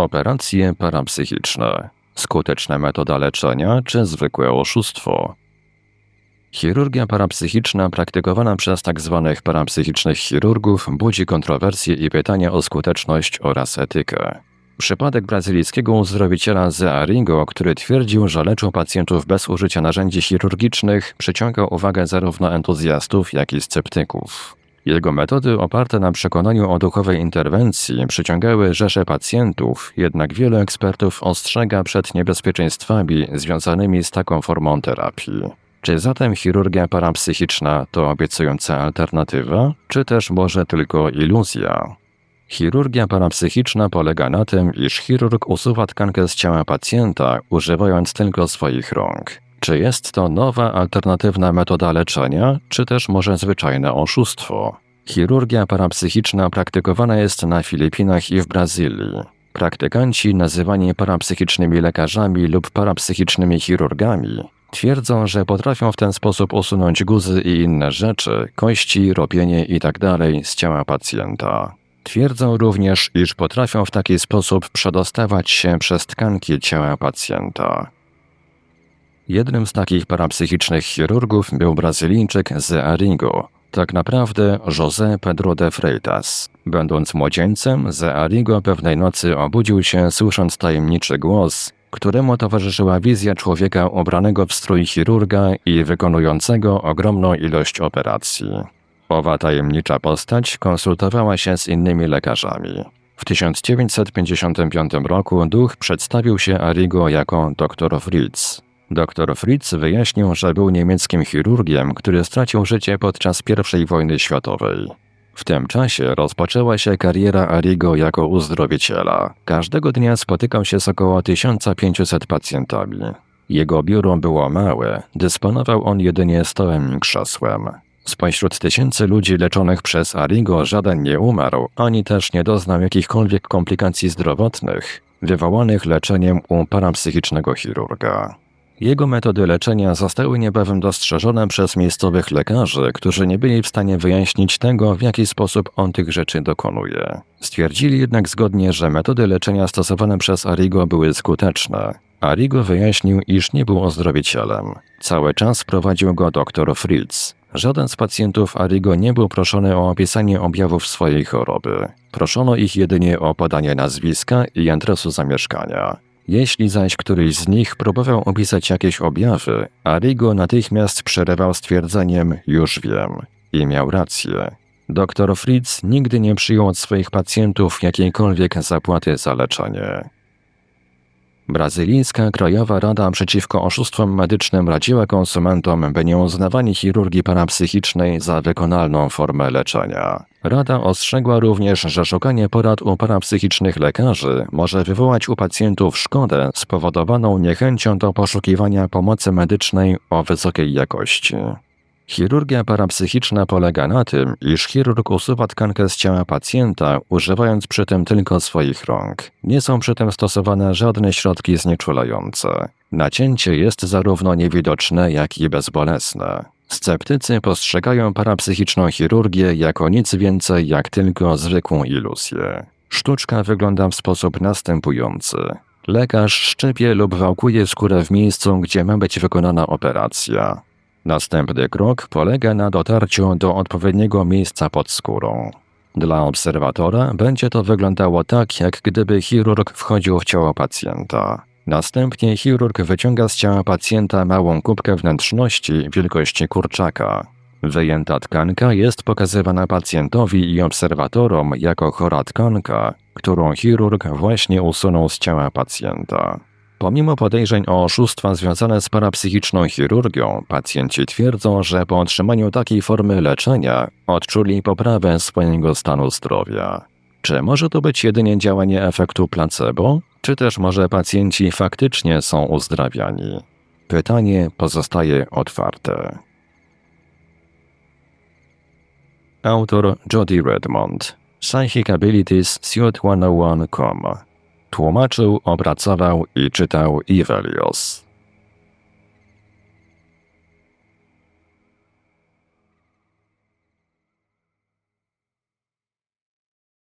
Operacje parapsychiczne. Skuteczna metoda leczenia czy zwykłe oszustwo? Chirurgia parapsychiczna praktykowana przez tzw. parapsychicznych chirurgów budzi kontrowersje i pytania o skuteczność oraz etykę. Przypadek brazylijskiego uzdrowiciela Zearigo, który twierdził, że leczył pacjentów bez użycia narzędzi chirurgicznych, przyciągał uwagę zarówno entuzjastów, jak i sceptyków. Jego metody oparte na przekonaniu o duchowej interwencji przyciągały rzesze pacjentów, jednak wielu ekspertów ostrzega przed niebezpieczeństwami związanymi z taką formą terapii. Czy zatem chirurgia parapsychiczna to obiecująca alternatywa, czy też może tylko iluzja? Chirurgia parapsychiczna polega na tym, iż chirurg usuwa tkankę z ciała pacjenta, używając tylko swoich rąk. Czy jest to nowa, alternatywna metoda leczenia, czy też może zwyczajne oszustwo? Chirurgia parapsychiczna praktykowana jest na Filipinach i w Brazylii. Praktykanci, nazywani parapsychicznymi lekarzami lub parapsychicznymi chirurgami, twierdzą, że potrafią w ten sposób usunąć guzy i inne rzeczy, kości, robienie itd. Tak z ciała pacjenta. Twierdzą również, iż potrafią w taki sposób przedostawać się przez tkanki ciała pacjenta. Jednym z takich parapsychicznych chirurgów był Brazylijczyk z Arigo, tak naprawdę José Pedro de Freitas. Będąc młodzieńcem, Zearigo pewnej nocy obudził się słysząc tajemniczy głos, któremu towarzyszyła wizja człowieka ubranego w strój chirurga i wykonującego ogromną ilość operacji. Owa tajemnicza postać konsultowała się z innymi lekarzami. W 1955 roku duch przedstawił się Arigo jako dr Fritz. Dr Fritz wyjaśnił, że był niemieckim chirurgiem, który stracił życie podczas I wojny światowej. W tym czasie rozpoczęła się kariera Arigo jako uzdrowiciela. Każdego dnia spotykał się z około 1500 pacjentami. Jego biuro było małe, dysponował on jedynie stołem i krzesłem. Spośród tysięcy ludzi leczonych przez Arigo żaden nie umarł, ani też nie doznał jakichkolwiek komplikacji zdrowotnych wywołanych leczeniem u parapsychicznego chirurga. Jego metody leczenia zostały niebawem dostrzeżone przez miejscowych lekarzy, którzy nie byli w stanie wyjaśnić tego, w jaki sposób on tych rzeczy dokonuje. Stwierdzili jednak zgodnie, że metody leczenia stosowane przez Arigo były skuteczne. Arigo wyjaśnił, iż nie był ozdrowicielem. Cały czas prowadził go dr Fritz. Żaden z pacjentów Arigo nie był proszony o opisanie objawów swojej choroby. Proszono ich jedynie o podanie nazwiska i adresu zamieszkania. Jeśli zaś któryś z nich próbował opisać jakieś objawy, Arigo natychmiast przerywał stwierdzeniem już wiem i miał rację. Dr Fritz nigdy nie przyjął od swoich pacjentów jakiejkolwiek zapłaty za leczenie. Brazylijska Krajowa Rada Przeciwko Oszustwom Medycznym radziła konsumentom, by nie uznawali chirurgii parapsychicznej za wykonalną formę leczenia. Rada ostrzegła również, że szukanie porad u parapsychicznych lekarzy może wywołać u pacjentów szkodę spowodowaną niechęcią do poszukiwania pomocy medycznej o wysokiej jakości. Chirurgia parapsychiczna polega na tym, iż chirurg usuwa tkankę z ciała pacjenta, używając przy tym tylko swoich rąk. Nie są przy tym stosowane żadne środki znieczulające. Nacięcie jest zarówno niewidoczne, jak i bezbolesne. Sceptycy postrzegają parapsychiczną chirurgię jako nic więcej jak tylko zwykłą iluzję. Sztuczka wygląda w sposób następujący. Lekarz szczepie lub wałkuje skórę w miejscu, gdzie ma być wykonana operacja. Następny krok polega na dotarciu do odpowiedniego miejsca pod skórą. Dla obserwatora będzie to wyglądało tak, jak gdyby chirurg wchodził w ciało pacjenta. Następnie chirurg wyciąga z ciała pacjenta małą kubkę wnętrzności wielkości kurczaka. Wyjęta tkanka jest pokazywana pacjentowi i obserwatorom jako chora tkanka, którą chirurg właśnie usunął z ciała pacjenta. Pomimo podejrzeń o oszustwa związane z parapsychiczną chirurgią, pacjenci twierdzą, że po otrzymaniu takiej formy leczenia odczuli poprawę swojego stanu zdrowia. Czy może to być jedynie działanie efektu placebo, czy też może pacjenci faktycznie są uzdrawiani? Pytanie pozostaje otwarte. Autor Jody Redmond psychicabilities.suite101.com Tłumaczył, opracował i czytał Ivelios.